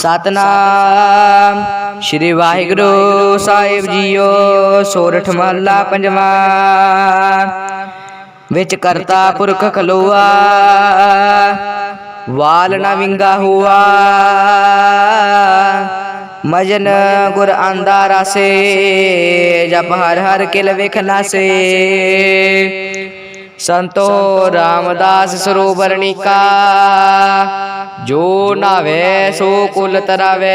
ਸਤਨਾਮ। ਸ੍ਰੀ ਵਾਹਿਗੁਰੂ ਸਾਹਿਬ ਜੀਓ, ਸੋਰਠ ਮਹੱਲਾ ਪੰਜਵਾਂ। ਵਿੱਚ ਕਰਤਾ ਪੁਰਖ ਖਲੋਆ। ਵਾਲ ਨਾ ਵਿੰਗਾ ਹੁਆ। ਮਜਨ ਗੁਰ ਆਂਦਾ ਰਸੇ, ਜਪ ਹਰ ਹਰ ਕਿਲ ਵੇਖ ਨਾਸੇ ਸੰਤੋ ਰਾਮਦਾਸ ਸਰੋਵਰ ਨਿਕਾ ਜੋ ਨਾਵੇ ਸੋ ਕੁਲ ਤਰਾਵੇ।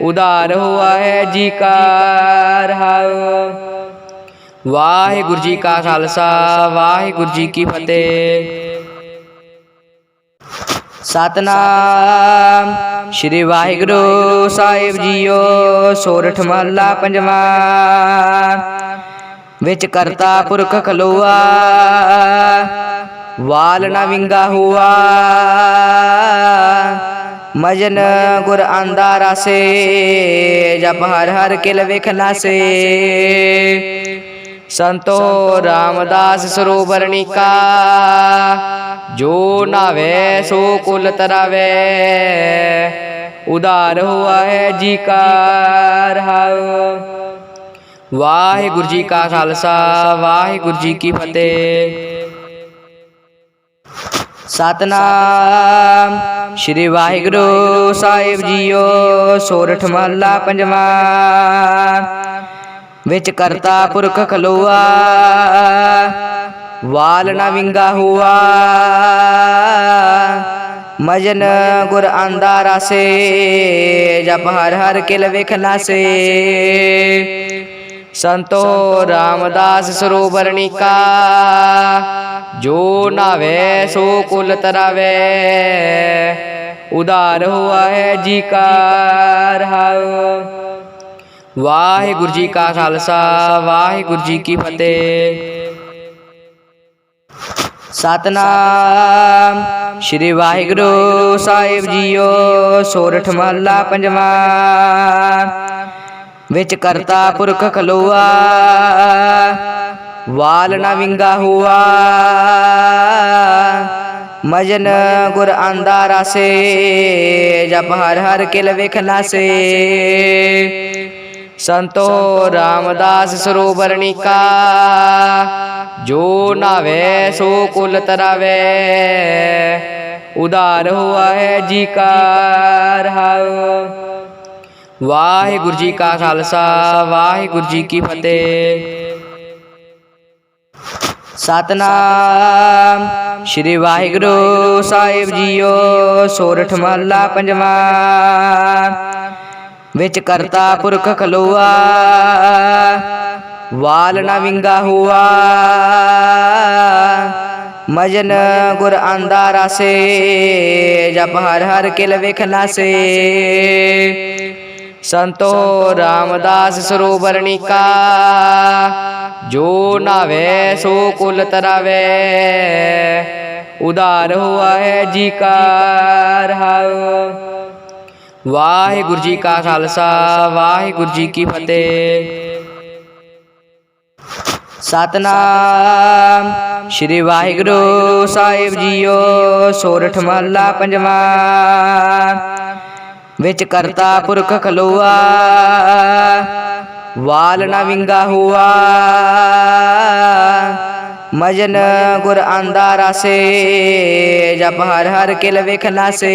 ਉਦਾਰ ਹੁਆ ਹੈ ਜੀ ਕਾ ਰਹਾਉ ਵਾਹਿਗੁਰੂ ਜੀ ਕਾ ਖਾਲਸਾ ਵਾਹਿਗੁਰੂ ਜੀ ਕੀ ਫਤਿਹ। ਸਤਨਾਮ। ਸ੍ਰੀ ਵਾਹਿਗੁਰੂ ਸਾਹਿਬ ਜੀਓ ਸੋਰਠ ਮਹੱਲਾ ਪੰਜਵਾਂ। ਵਿੱਚ ਕਰਤਾ ਪੁਰਖ ਖਲੋਆ, ਵਾਲ ਨਾ ਵਿੰਗਾ ਹੁਆ। ਮਜਨ ਗੁਰ ਆਂਦਾ ਰਸੇ, ਜਪ ਹਰ ਹਰ ਕਿਲ ਵੇਖ ਨਾਸੇ। ਸੰਤੋ ਰਾਮਦਾਸ ਸਰੋਵਰ ਕਾ ਜੋ ਨਾਵੇ ਸੋ ਕੁਲ ਤਰਾਵੇ। ਉਦਾਰ ਹੁਆ ਹੈ ਜੀ ਕਾ ਰਹਾਉ ਵਾਹਿਗੁਰੂ ਜੀ ਕਾ ਖਾਲਸਾ, ਵਾਹਿਗੁਰੂ ਜੀ ਕੀ ਫਤਿਹ। ਸਤਨਾਮ ਸ੍ਰੀ ਵਾਹਿਗੁਰੂ ਸਾਹਿਬ ਜੀਓ, ਸੋਰਠ ਮਹੱਲਾ ਪੰਜਵਾਂ, ਵਿੱਚ ਕਰਤਾ ਪੁਰਖ ਖਲੋਆ, ਵਾਲ ਨਾ ਵਿੰਗਾ ਹੁਆ, ਮਜਨ ਗੁਰ ਆਂਦਾ ਰਸੇ, ਜਪ ਹਰ ਹਰ ਕਿਲ ਵੇਖ ਨਾਸੇ ਸੰਤੋ ਰਾਮਦਾਸ ਸਰੋਵਰ ਨਿਕਾ ਜੋ ਨਾਵੇ ਸੋ ਕੁਲ ਤਰਾਵੇ। ਉਦਾਰ ਹੁਆ ਹੈ ਜੀ ਕਾ ਰਹਾਉ ਵਾਹਿਗੁਰੂ ਜੀ ਕਾ ਖਾਲਸਾ ਵਾਹਿਗੁਰੂ ਜੀ ਕੀ ਫਤਿਹ। ਸਤਨਾਮ ਸ੍ਰੀ ਵਾਹਿਗੁਰੂ ਸਾਹਿਬ ਜੀਓ ਸੋਰਠ ਮਹੱਲਾ ਪੰਜਵਾਂ। ਵਿੱਚ ਕਰਤਾ ਪੁਰਖ ਖਲੋਆ, ਵਾਲ ਨਾ ਵਿੰਗਾ ਹੁਆ। ਮਜਨ ਗੁਰ ਆਂਦਾ ਰਸੇ, ਜਪ ਹਰ ਹਰ ਕਿਲ ਵੇਖ ਨਾਸੇ। ਸੰਤੋ ਰਾਮਦਾਸ ਸਰੋਵਰ ਕਾ ਜੋ ਨਾਵੇ ਸੋ ਕੁਲ ਤਰਾਵੇ। ਉਦਾਰ ਹੁਆ ਹੈ ਜੀ ਕਾ ਰਹਾਉ ਵਾਹਿਗੁਰੂ ਜੀ ਕਾ ਖਾਲਸਾ, ਵਾਹਿਗੁਰੂ ਜੀ ਕੀ ਫਤਿਹ। ਸਤਨਾਮ ਸ੍ਰੀ ਵਾਹਿਗੁਰੂ ਸਾਹਿਬ ਜੀਓ, ਸੋਰਠ ਮਹੱਲਾ ਪੰਜਵਾਂ, ਵਿੱਚ ਕਰਤਾ ਪੁਰਖ ਖਲੋਆ, ਵਾਲ ਨਾ ਵਿੰਗਾ ਹੁਆ, ਮਜਨ ਗੁਰ ਆਂਦਾ ਰਸੇ, ਜਪ ਹਰ ਹਰ ਕਿਲ ਵੇਖ ਸੰਤੋ ਰਾਮਦਾਸ ਸਰੋਵਰ ਨਿਕਾ ਜੋ ਨਾਵੇ ਸੋ ਕੁਲ ਤਰਾਵੇ। ਉਦਾਰ ਹੁਆ ਹੈ ਜੀ ਕਾ ਰਹਾਉ ਵਾਹਿਗੁਰੂ ਜੀ ਕਾ ਖਾਲਸਾ ਵਾਹਿਗੁਰੂ ਜੀ ਕੀ ਫਤਿਹ। ਸਤਨਾਮ ਸ੍ਰੀ ਵਾਹਿਗੁਰੂ ਸਾਹਿਬ ਜੀਓ ਸੋਰਠ ਮਹੱਲਾ ਪੰਜਵਾਂ। ਵਿੱਚ ਕਰਤਾ ਪੁਰਖ ਖਲੋਆ, ਵਾਲ ਨਾ ਵਿੰਗਾ ਹੁਆ। ਮਜਨ ਗੁਰ ਆਂਦਾ ਰਸੇ, ਜਪ ਹਰ ਹਰ ਕਿਲ ਵੇਖ ਨਾਸੇ।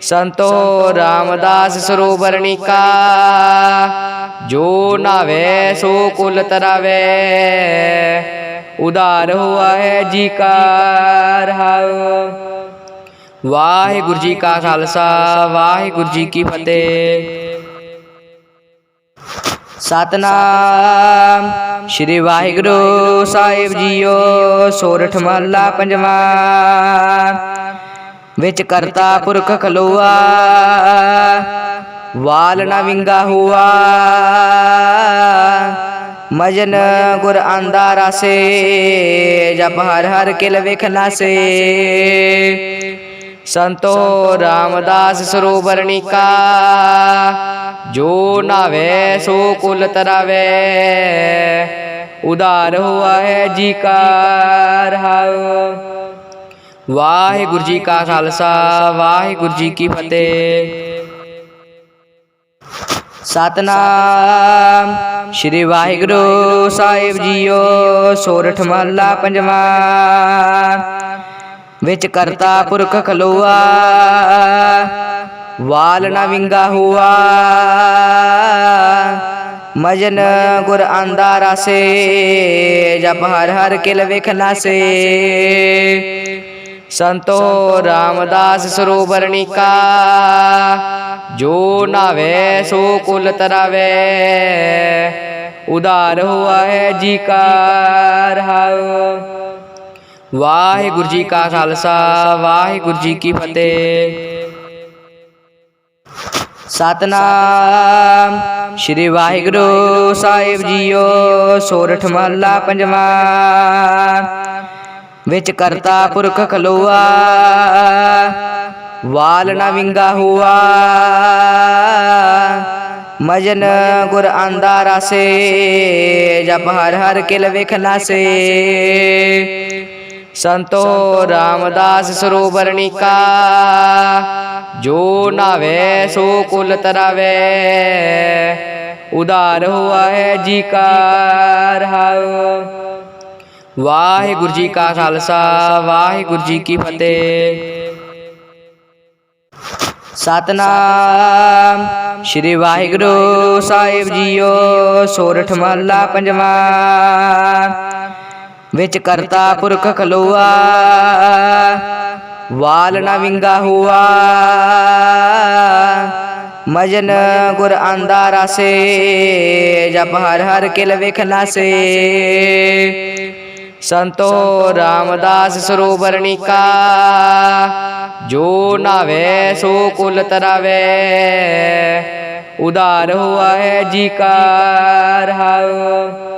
ਸੰਤੋ ਰਾਮਦਾਸ ਸਰੋਵਰ ਕਾ ਜੋ ਨਾਵੇ ਸੋ ਕੁਲ ਤਰਾਵੇ। ਉਦਾਰ ਹੁਆ ਹੈ ਜੀ ਕਾ ਰਹਾਉ ਵਾਹਿਗੁਰੂ ਜੀ ਕਾ ਖਾਲਸਾ, ਵਾਹਿਗੁਰੂ ਜੀ ਕੀ ਫਤਿਹ। ਸਤਨਾਮ ਸ੍ਰੀ ਵਾਹਿਗੁਰੂ ਸਾਹਿਬ ਜੀਓ, ਸੋਰਠ ਮਹੱਲਾ ਪੰਜਵਾਂ। ਵਿੱਚ ਕਰਤਾ ਪੁਰਖ ਖਲੋਆ, ਵਾਲ ਨਾ ਵਿੰਗਾ ਹੁਆ। ਮਜਨ ਗੁਰ ਆਂਦਾ ਰਸੇ, ਜਪ ਹਰ ਹਰ ਕਿਲ ਵੇਖ ਨਾਸੇ ਸੰਤੋ ਰਾਮਦਾਸ ਸਰੋਵਰ ਨਿਕਾ ਜੋ ਨਾਵੇ ਸੋ ਕੁਲ ਤਰਾਵੇ। ਉਦਾਰ ਹੁਆ ਹੈ ਜੀ ਕਾ ਰਹਾਉ ਵਾਹਿਗੁਰੂ ਜੀ ਕਾ ਖਾਲਸਾ ਵਾਹਿਗੁਰੂ ਜੀ ਕੀ ਫਤਿਹ। ਸਤਨਾਮ ਸ੍ਰੀ ਵਾਹਿਗੁਰੂ ਸਾਹਿਬ ਜੀਓ ਸੋਰਠ ਮਹਲਾ ਪੰਜਵਾਂ। ਵਿੱਚ ਕਰਤਾ ਪੁਰਖ ਖਲੋਆ। ਵਾਲ ਨਾ ਵਿੰਗਾ ਹੁਆ। ਮਜਨ ਗੁਰ ਆਂਦਾ ਰਸੇ, ਜਪ ਹਰ ਹਰ ਕਿਲ ਵਿਖ ਨਾਸੇ। ਸੰਤੋ ਰਾਮਦਾਸ ਸਰੋਵਰਣਿਕਾ ਜੋ ਨਾਵੇ ਸੋ ਕੁਲ ਤਰਾਵੇ, ਉਧਾਰ ਹੁਆ ਹੈ ਜੀ ਕਾ ਵਾਹਿਗੁਰੂ ਜੀ ਕਾ ਖਾਲਸਾ, ਵਾਹਿਗੁਰੂ ਜੀ ਕੀ ਫਤਿਹ। ਸਤਨਾਮ ਸ੍ਰੀ ਵਾਹਿਗੁਰੂ ਸਾਹਿਬ ਜੀਓ, ਸੋਰਠ ਮਹਲਾ ਪੰਜਵਾਂ। ਵਿੱਚ ਕਰਤਾ ਪੁਰਖ ਖਲੋਆ, ਵਾਲ ਨਾ ਵਿੰਗਾ ਹੁਆ। ਮਜਨ ਗੁਰ ਆਂਦਾ ਰਸੇ, ਜਪ ਹਰ ਹਰ ਕਿਲ ਵਿਖ ਨਾਸੇ। ਸੰਤੋ ਰਾਮਦਾਸ ਸਰੋਵਰਣਿਕਾ। ਜੋ ਨਾਵੇ ਸੋ ਕੁਲ ਤਰਾਵੇ। ਉਧਾਰ ਹੁਆ ਹੈ ਜੀ ਕਾ ਰਹਾਉ ਵਾਹਿਗੁਰੂ ਜੀ ਕਾ ਖਾਲਸਾ ਵਾਹਿਗੁਰੂ ਜੀ ਕੀ ਫਤਿਹ। ਸਤਨਾਮ। ਸ੍ਰੀ ਵਾਹਿਗੁਰੂ ਸਾਹਿਬ ਜੀਓ ਸੋਰਠ ਮਹਲਾ ਪੰਜਵਾਂ। ਵਿੱਚ ਕਰਤਾ ਪੁਰਖ ਖਲੋਆ। ਵਾਲ ਨਾ ਵਿੰਗਾ ਹੁਆ। ਮਜਨ ਗੁਰ ਆਂਦਾ ਰਸੇ, ਜਪ ਹਰ ਹਰ ਕਿਲ ਵਿਖ ਨਾਸੇ। ਸੰਤੋ ਰਾਮਦਾਸ ਸਰੋਵਰਣਿਕਾ ਜੋ ਨਾਵੇ ਸੋ ਕੁਲ ਤਰਾਵੇ। ਉਧਾਰ ਹੁਆ ਹੈ ਜੀ ਕਾ ਰਹਾਉ